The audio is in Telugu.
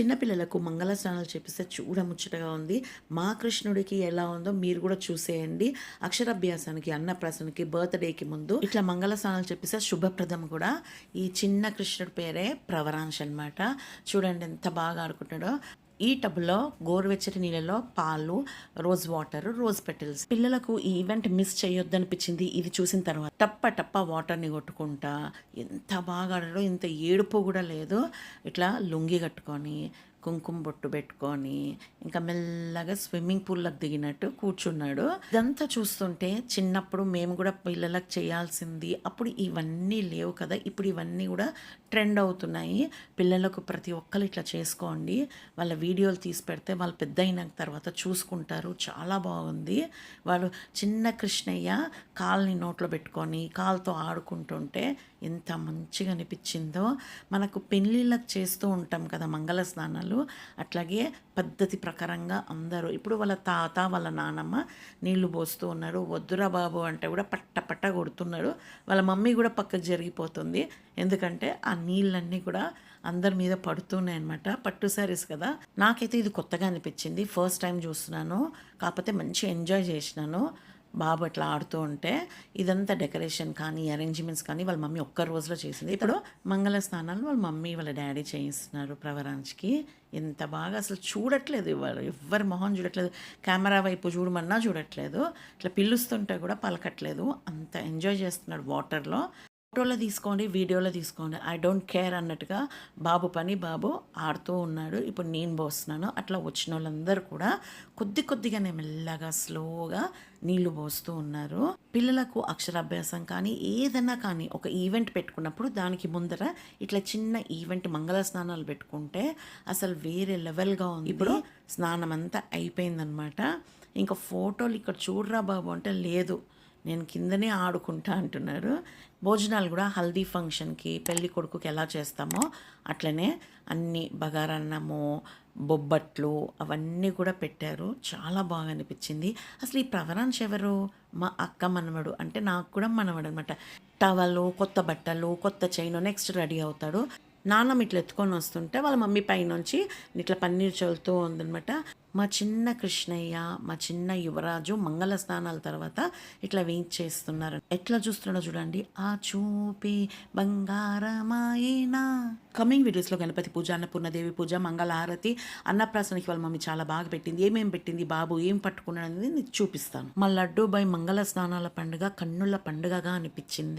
చిన్నపిల్లలకు మంగళ స్నానాలు చేపిస్తే చూడముచ్చటగా ఉంది. మా కృష్ణుడికి ఎలా ఉందో మీరు కూడా చూసేయండి. అక్షరాభ్యాసానికి అన్నప్రాసనకి బర్త్డేకి ముందు ఇట్లా మంగళ స్నానాలు చేపిస్తే శుభప్రదం కూడా. ఈ చిన్న కృష్ణుడి పేరే ప్రవరాంశ్ అన్నమాట చూడండి ఎంత బాగా ఆడుకుంటాడో ఈ టబ్లో గోరువెచ్చటి నీళ్ళలో పాలు రోజ్ వాటర్ రోజ్ పెటల్స్. పిల్లలకు ఈ ఈవెంట్ మిస్ చేయొద్దు అనిపించింది ఇది చూసిన తర్వాత. టప్ప టప్ప వాటర్ని కొట్టుకుంటా ఎంత బాగా ఆడాడో ఇంత ఏడుపు కూడా లేదు. ఇట్లా లొంగి కట్టుకొని కుంకుమ బొట్టు పెట్టుకొని ఇంకా మెల్లగా స్విమ్మింగ్ పూల్లోకి దిగినట్టు కూర్చున్నాడు. ఇదంతా చూస్తుంటే చిన్నప్పుడు మేము కూడా పిల్లలకు చేయాల్సింది అప్పుడు ఇవన్నీ లేవు కదా ఇప్పుడు ఇవన్నీ కూడా ట్రెండ్ అవుతున్నాయి. పిల్లలకు ప్రతి ఒక్కరు ఇట్లా చేసుకోండి. వాళ్ళ వీడియోలు తీసి పెడితే వాళ్ళు పెద్ద అయిన తర్వాత చూసుకుంటారు. చాలా బాగుంది. వాళ్ళు చిన్న కృష్ణయ్య కాల్ని నోట్లో పెట్టుకొని కాలుతో ఆడుకుంటుంటే ఎంత మంచిగా అనిపించిందో. మనకు పెళ్ళిళ్ళకి చేస్తూ ఉంటాం కదా మంగళ స్నానాలు. అట్లాగే పద్ధతి ప్రకారంగా అందరూ. ఇప్పుడు వాళ్ళ తాత వాళ్ళ నానమ్మ నీళ్ళు పోస్తూ ఉన్నారు. వద్దురా బాబు అంటే కూడా పట్ట పట్ట కొడుతున్నారు. వాళ్ళ మమ్మీ కూడా పక్కకు జరిగిపోతుంది. ఎందుకంటే ఆ నీళ్ళన్నీ కూడా అందరి మీద పడుతున్నాయి అనమాట పట్టు శారీస్ కదా. నాకైతే ఇది కొత్తగా అనిపించింది. ఫస్ట్ టైం చూస్తున్నాను. కాకపోతే మంచి ఎంజాయ్ చేసినాను. బాబు అట్లా ఆడుతూ ఉంటే ఇదంతా డెకరేషన్ కానీ అరేంజ్మెంట్స్ కానీ వాళ్ళ మమ్మీ ఒక్క రోజులో చేసింది. ఇప్పుడు? మంగళ స్నానాలు వాళ్ళ మమ్మీ వాళ్ళ డాడీ చేయిస్తున్నారు ప్రవరాంచ్కి. ఎంత బాగా అసలు చూడట్లేదు ఇవాళ. ఎవ్వరి మొహం చూడట్లేదు. కెమెరా వైపు చూడమన్నా చూడట్లేదు. ఇట్లా పిలుస్తుంటే కూడా పలకట్లేదు. అంత ఎంజాయ్ చేస్తున్నాడు వాటర్లో. ఫోటోలో తీసుకోండి వీడియోలో తీసుకోండి. ఐ డోంట్ కేర్ అన్నట్టుగా బాబు పని బాబు ఆడుతూ ఉన్నాడు. ఇప్పుడు నేను పోస్తున్నాను. అట్లా వచ్చిన వాళ్ళందరూ కూడా కొద్ది కొద్దిగానే మెల్లగా స్లోగా నీళ్ళు పోస్తూ ఉన్నారు. పిల్లలకు అక్షరాభ్యాసం కానీ ఏదైనా కానీ ఒక ఈవెంట్ పెట్టుకున్నప్పుడు దానికి ముందర ఇట్లా చిన్న ఈవెంట్ మంగళ స్నానాలు పెట్టుకుంటే అసలు వేరే లెవెల్గా ఉంది. ఇప్పుడు స్నానం అంతా అయిపోయిందనమాట ఇంకా ఫోటోలు ఇక్కడ చూడరా బాబు అంటే లేదు. నేను కిందనే ఆడుకుంటా అంటున్నారు. భోజనాలు కూడా హల్దీ ఫంక్షన్కి పెళ్ళి కొడుకుకి ఎలా చేస్తామో అట్లనే అన్ని బగారన్నము బొబ్బట్లు అవన్నీ కూడా పెట్టారు. చాలా బాగా అనిపించింది. అసలు ఈ ప్రవరాన్స్ ఎవరు? మా అక్క మనవడు. అంటే నాకు కూడా మనవడు అనమాట టవలు కొత్త బట్టలు కొత్త చైన్ నెక్స్ట్ రెడీ అవుతాడు. నాన్నమ్మ ఇట్లా ఎత్తుకొని వస్తుంటే వాళ్ళ మమ్మీ పైనుంచి ఇట్లా పన్నీర్ చల్లుతూ ఉందనమాట మా చిన్న కృష్ణయ్య మా చిన్న యువరాజు మంగళ స్నానాల తర్వాత ఇట్లా వెయిట్ చేస్తున్నారు ఎట్లా చూస్తున్నాడో చూడండి. ఆ చూపి బంగారమాయినా. కమింగ్ వీడియోస్లో గణపతి పూజ అన్నపూర్ణదేవి పూజ మంగళ హారతి అన్నప్రాసనకి వాళ్ళ మమ్మీ చాలా బాగా పెట్టింది. ఏమేం పెట్టింది బాబు ఏం పట్టుకున్నాడు అనేది చూపిస్తాను. మా లడ్డు బై మంగళ స్నానాల పండుగ కన్నుల పండుగగా అనిపించింది.